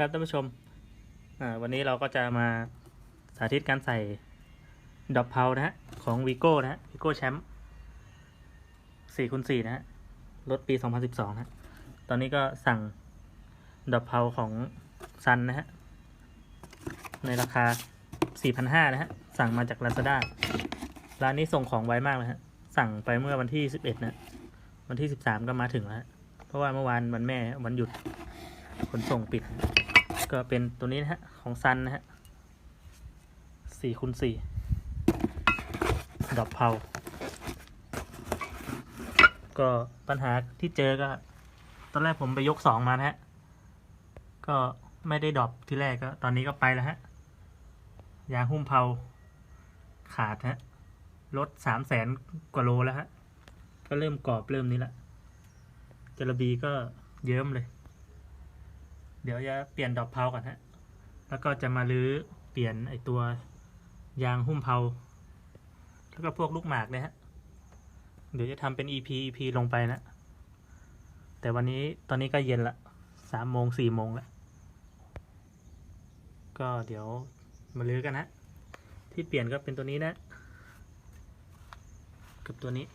ครับท่านผู้ชมวันนี้เราก็จะมาสาธิตการใส่ดอกเพานะฮะของวีโก้นะฮะวีโก้แชมป์4คูณ4นะฮะรถปี2012นะฮะตอนนี้ก็สั่งดอกเพาของซันนะฮะในราคา4,500นะฮะสั่งมาจาก Lazada ร้านนี้ส่งของไวมากเลยฮะสั่งไปเมื่อวันที่11นะวันที่13ก็มาถึงแล้วเพราะว่าเมื่อวานวันแม่วันหยุด นส่งปิด ก็เป็นตัวนี้นะฮะ ของซันนะฮะสี่คูณสี่ดอกเพาก็ปัญหาที่เจอก็ ตอนแรกผมไปยกสองมานะฮะ ก็ไม่ได้ดรอปที่แรกก็ตอนนี้ก็ไปแล้วฮะ ยางหุ้มเพาขาดฮะลดสามแสนกว่าโลแล้วฮะ ก็เริ่มกรอบเริ่มนี้ละจระบีก็เยิ้มเลย เดี๋ยวจะเปลี่ยนดอกเพาก่อนฮะ แล้วก็จะมาลื้อเปลี่ยนไอตัวยางหุ้มเพาแล้วก็พวกลูกหมากเนี่ยฮะ เดี๋ยวจะทำเป็น EP EP ลงไปนะ แต่วันนี้ตอนนี้ก็เย็นละสามโมงสี่โมงแล้ว ก็เดี๋ยวมาลื้อกันฮะ ที่เปลี่ยนก็เป็นตัวนี้นะ กับตัวนี้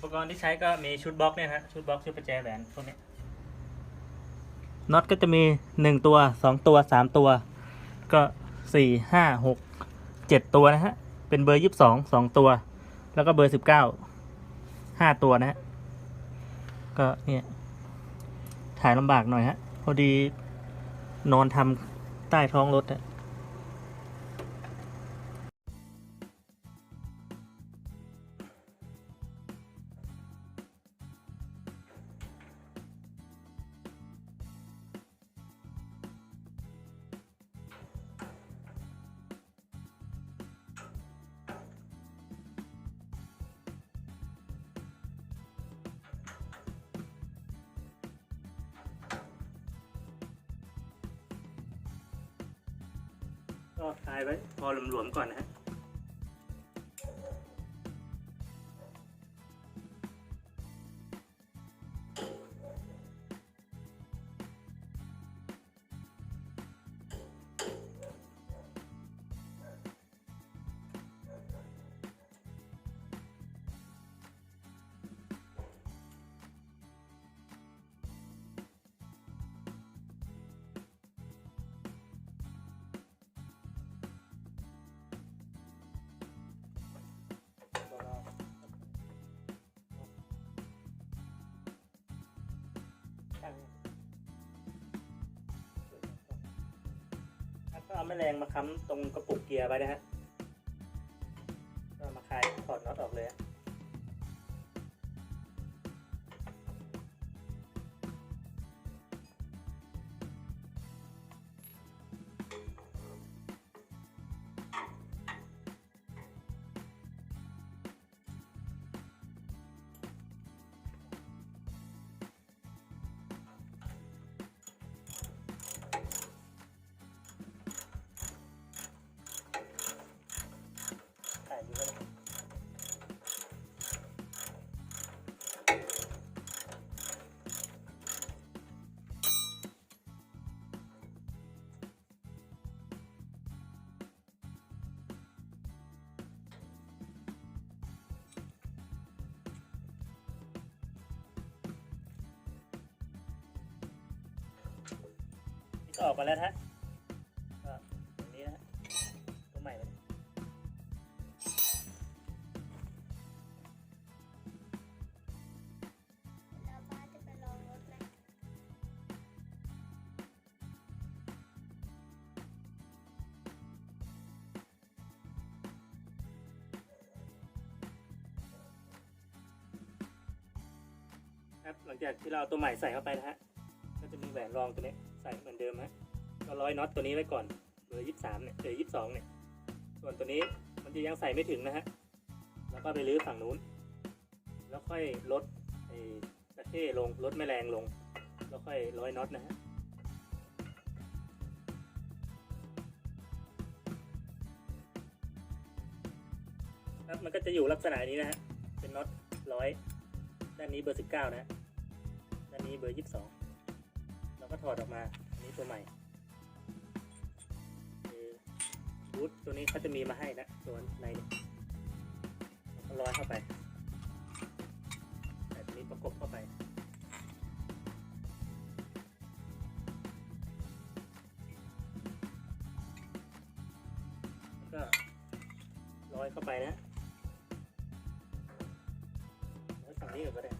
อุปกรณ์ที่ใช้ก็มีชุดบล็อกเนี่ยฮะชุดบล็อกชุดประแจแหวนพวกนี้น็อตก็จะมีหนึ่งตัวสองตัวสามตัว ก็สี่ห้าหกเจ็ดตัวนะฮะ เป็นเบอร์ยี่สิบสองสองตัว แล้วก็เบอร์สิบเก้าห้าตัวนะฮะ ก็เนี่ยถ่ายลำบากหน่อยฮะ พอดีนอนทำใต้ท้องรถอะ ก็คลายไว้พอหลวมๆก่อนนะฮะ เอาแม่แรงมาค้ำตรงกระปุกเกียร์ไปนะฮะก็มาคลายถอดน็อตออกเลยฮะถ่าย ออกมาแล้วนะฮะก็อย่างนี้นะฮะตัวใหม่เลยแล้วป้าจะไปลองรถไหมครับหลังจากที่เราเอาตัวใหม่ใส่เข้าไปนะฮะ ก็จะมีแหวนรองตัวนี้ ใส่เหมือนเดิมฮะก็ร้อยน็อตตัวนี้ไว้ก่อนเบอร์ยี่สิบสามเนี่ยเบอร์ยี่สิบสองเนี่ย ส่วนตัวนี้มันจะยังใส่ไม่ถึงนะฮะ แล้วก็ไปรื้อฝั่งนู้น แล้วค่อยลดไอ้กระเท่ลง ลดแม่แรงลง แล้วค่อยร้อยน็อตนะฮะครับมันก็จะอยู่ลักษณะนี้นะฮะ เป็นน็อตร้อย ด้านนี้เบอร์สิบเก้านะฮะ ด้านนี้เบอร์ยี่สิบสอง ก็ถอดออกมาอันนี้ตัวใหม่บูทตัวนี้เขาจะมีมาให้นะตัวในนี้ร้อยเข้าไปแต่ตัวนี้ประกบเข้าไปแล้วก็ร้อยเข้าไปนะแล้วฝั่งนี้ก็ได้